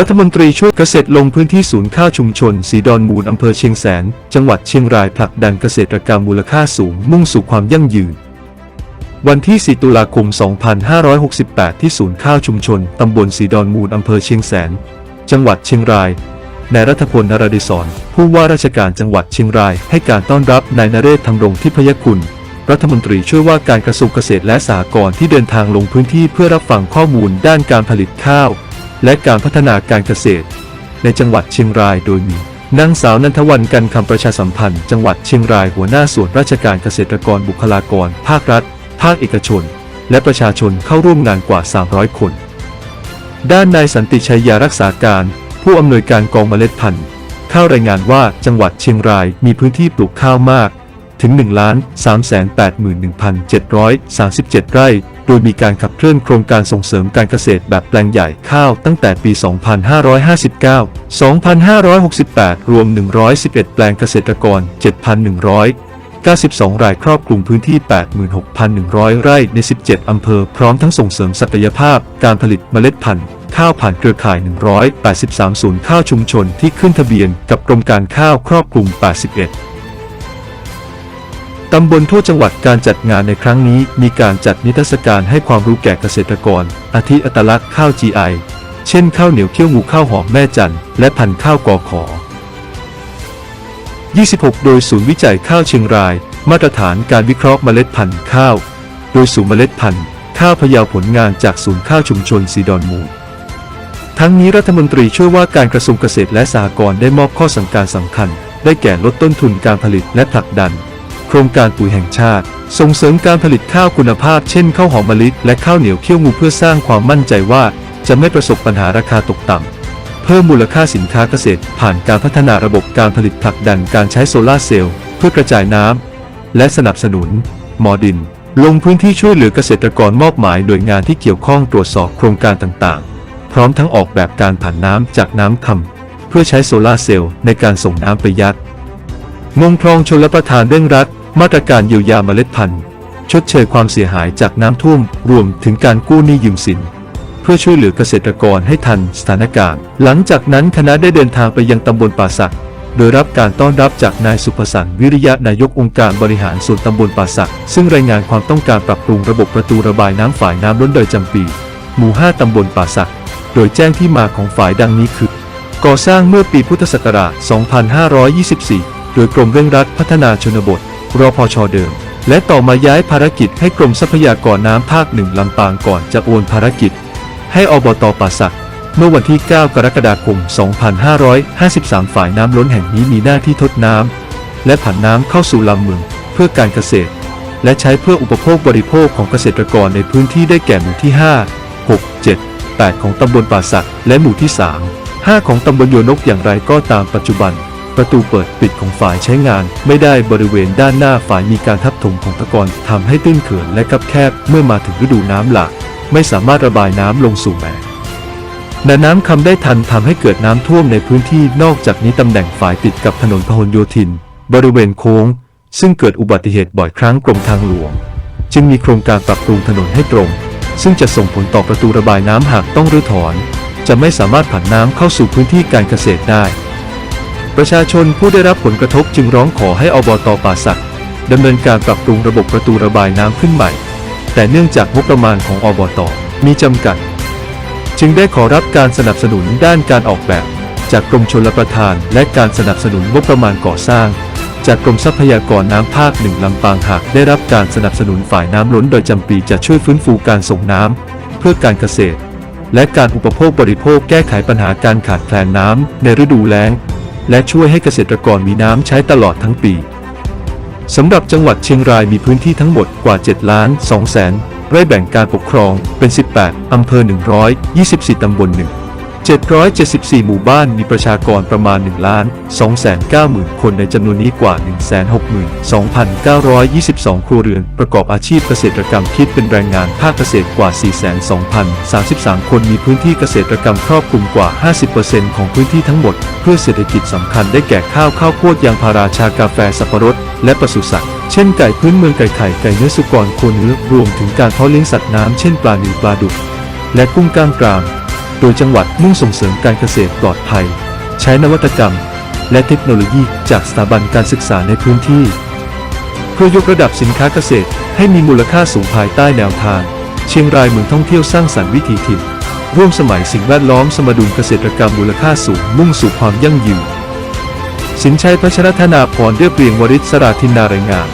รัฐมนตรีช่วยเกษตรลงพื้นที่ศูนย์ข้าวชุมชน สีดอนมูลอำเภอเชียงแสน จังหวัดเชียงรายผลักดันเกษตรกรรมมูลค่าสูงมุ่งสู่ความยั่งยืน วันที่ 4 ตุลาคม 2568 ที่ศูนย์ข้าวชุมชน ตำบลสีดอนมูลอำเภอเชียงแสน จังหวัดเชียงรายนายรัฐพลนรดิศรผู้ว่าราชการจังหวัดเชียงราย ให้การต้อนรับนายนเรศธรรมรงทิพยคุณ รัฐมนตรีช่วยว่าการกระทรวงเกษตรและสหกรณ์ที่เดินทางลงพื้นที่เพื่อรับฟังข้อมูลด้านการผลิตข้าว และการพัฒนาการเกษตร ในจังหวัดเชียงรายโดยมีนางสาวนันทวันกันคำประชาสัมพันธ์จังหวัดเชียงรายหัวหน้าส่วนราชการเกษตรกรบุคลากร ภาครัฐ ภาคเอกชน และประชาชนเข้าร่วมงานกว่า 300 คน ด้านนายสันติชัยยารักษาการ ผู้อำนวยการกองเมล็ดพันธุ์ ข้าวรายงานว่าจังหวัดเชียงรายมีพื้นที่ปลูกข้าวมาก ถึง 1 3 8 1 7 3 7 ไร่ โดยมีการขับเคลื่อนโครงการส่งเสริมการเกษตรแบบแปลงใหญ่ข้าวตั้งแต่ปี 2559 2568 รวม 111 แปลงเกษตรกร 7,192 รายครอบคลุมพื้นที่ 86,100 ไร่ใน 17 อำเภอ พร้อมทั้งส่งเสริมศักยภาพ การผลิตเมล็ดพันธุ์ข้าวผ่านเครือข่าย 183 ศูนย์ข้าวชุมชนที่ขึ้นทะเบียนกับกรมการข้าวครอบคลุม 81 ตำบลทั่วจังหวัดการจัดงานในครั้งนี้ มีการจัดนิทรรศการให้ความรู้แก่เกษตรกร อาทิอัตลักษณ์ข้าว GI เช่นข้าวเหนียวเขี้ยวงูข้าวหอมแม่จันทร์และพันธุ์ข้าวกอขอ 26 โดยศูนย์วิจัยข้าวเชียงราย มาตรฐานการวิเคราะห์เมล็ดพันธุ์ข้าว โดยศูนย์เมล็ดพันธุ์ข้าวพยาผลงานจากศูนย์ข้าวชุมชนสีดอนมูลทั้งนี้รัฐมนตรีช่วยว่าการกระทรวงเกษตรและสหกรณ์ได้มอบข้อสั่งการสำคัญ ได้แก่ลดต้นทุนการผลิตและผลักดัน โครงการปุ๋ยแห่งชาติ ส่งเสริมการผลิตข้าวคุณภาพเช่นข้าวหอมมะลิและข้าวเหนียวเขี้ยวงูเพื่อสร้างความมั่นใจว่า จะไม่ประสบปัญหาราคาตกต่ำ เพิ่มมูลค่าสินค้าเกษตร ผ่านการพัฒนาระบบการผลิตผลักดันการใช้โซลาเซลล์เพื่อกระจายน้ำและสนับสนุน หมอดิน ลงพื้นที่ช่วยเหลือเกษตรกรมอบหมายหน่วยงานที่เกี่ยวข้องตรวจสอบโครงการต่างๆ พร้อมทั้งออกแบบการผ่านน้ำจากน้ำคำเพื่อใช้โซลาเซลล์ในการส่งน้ำไปยัดงงคลองชลประทานเร่งรัด มาตรการเยียวยาเมล็ดพันธุ์ ชดเชยความเสียหายจากน้ำท่วม รวมถึงการกู้หนี้ยืมสิน เพื่อช่วยเหลือเกษตรกรให้ทันสถานการณ์ หลังจากนั้นคณะได้เดินทางไปยังตำบลป่าสัก โดยรับการต้อนรับจากนายสุภสันต์วิริยะนายกองค์การบริหารส่วนตำบลป่าสัก ซึ่งรายงานความต้องการปรับปรุงระบบประตูระบายน้ำฝ่ายน้ำล้นเดยจำปี หมู่ 5ตำบลป่าสัก โดยแจ้งที่มาของฝ่ายดังนี้คือ ก่อสร้างเมื่อปีพุทธศักราช 2524 โดยกรมเร่งรัดพัฒนาชนบท รพชเดิม และต่อมาย้ายภารกิจให้กรมทรัพยากรน้ำภาคหนึ่งลำปางก่อนจะโอนภารกิจ ให้อบตป่าสักเมื่อวันที่ 9 กรกฎาคม 2553 ฝ่ายน้ำล้นแห่งนี้มีหน้าที่ทดน้ำ และผันน้ำเข้าสู่ลำเมืองเพื่อการเกษตร และใช้เพื่ออุปโภคบริโภคของเกษตรกรในพื้นที่ได้แก่หมู่ที่ 5 6 7 8 ของตำบลป่าสักและหมู่ที่ 3 5 ของตำบลโยนกอย่างไรก็ตามปัจจุบัน ประตูเปิดปิดของฝ่ายใช้งาน ไม่ได้บริเวณด้านหน้าฝ่ายมีการทับถมของตะกอนทำให้ตื้นเขินและคับแคบเมื่อมาถึงฤดูน้ำหลากไม่สามารถระบายน้ำลงสู่แม่แม่น้ำคำได้ทันทำให้เกิดน้ำท่วมในพื้นที่นอกจากนี้ตำแหน่งฝ่ายติดกับถนนพหลโยธิน บริเวณโค้ง ซึ่งเกิดอุบัติเหตุบ่อยครั้งกรมทางหลวง จึงมีโครงการปรับปรุงถนนให้ตรง ซึ่งจะส่งผลต่อประตูระบายน้ำหากต้องรื้อถอน จะไม่สามารถผ่านน้ำเข้าสู่พื้นที่การเกษตรได้ ประชาชนผู้ได้รับผลกระทบจึงร้องขอให้อบตป่าสักดำเนินการปรับปรุงระบบประตูระบายน้ำขึ้นใหม่ แต่เนื่องจากงบประมาณของอบตมีจำกัด จึงได้ขอรับการสนับสนุนด้านการออกแบบ จากกรมชลประทาน และการสนับสนุนงบประมาณก่อสร้าง จากกรมทรัพยากรน้ำภาคหนึ่งลำปางหากได้รับการสนับสนุนฝ่ายน้ำล้นโดยจำปีจะช่วยฟื้นฟูการส่งน้ำเพื่อการเกษตร และการอุปโภคบริโภคแก้ไขปัญหาการขาดแคลนน้ำในฤดูแล้ง และช่วยให้เกษตรกรมีน้ำใช้ตลอดทั้งปีสำหรับจังหวัดเชียงรายมีพื้นที่ทั้งหมดกว่า 7 ล้าน2แสนไร่แบ่งการปกครองเป็น 18 อำเภอ 124 ตำบล1 774 หมู่บ้านมีประชากรประมาณ 1 ล้าน 290,000 คนในจำนวนนี้กว่า 162,922 ครัวเรือน ประกอบอาชีพเกษตรกรรมคิดเป็นแรงงานภาคเกษตรกว่า 42,033 คนมีพื้นที่เกษตรกรรมครอบคลุมกว่า 50%ของพื้นที่ทั้งหมด เพื่อเศรษฐกิจสำคัญได้แก่ข้าวข้าวโพดยางพาราชากาแฟสับปะรด และปศุสัตว์เช่นไก่พื้นเมืองไก่ไข่ไก่เนื้อสุกรโคเนื้อรวมถึงการเพาะเลี้ยงสัตว์น้ำเช่นปลาหนิวปลาดุกและกุ้งกล้ามกราม โดยจังหวัดมุ่งส่งเสริมการเกษตรปลอดภัย ใช้นวัตกรรม และเทคโนโลยีจากสถาบันการศึกษาในพื้นที่ เพื่อยกระดับสินค้าเกษตรให้มีมูลค่าสูงภายใต้แนวทาง เชียงรายเมืองท่องเที่ยวสร้างสรรค์วิถีถิ่น ร่วมสมัยสิ่งแวดล้อมสมดุลเกษตรกรรมมูลค่าสูงมุ่งสู่ความยั่งยืนสินชัยพัชรธนาพรเรียบเรียงวริศสราธินนารายงาน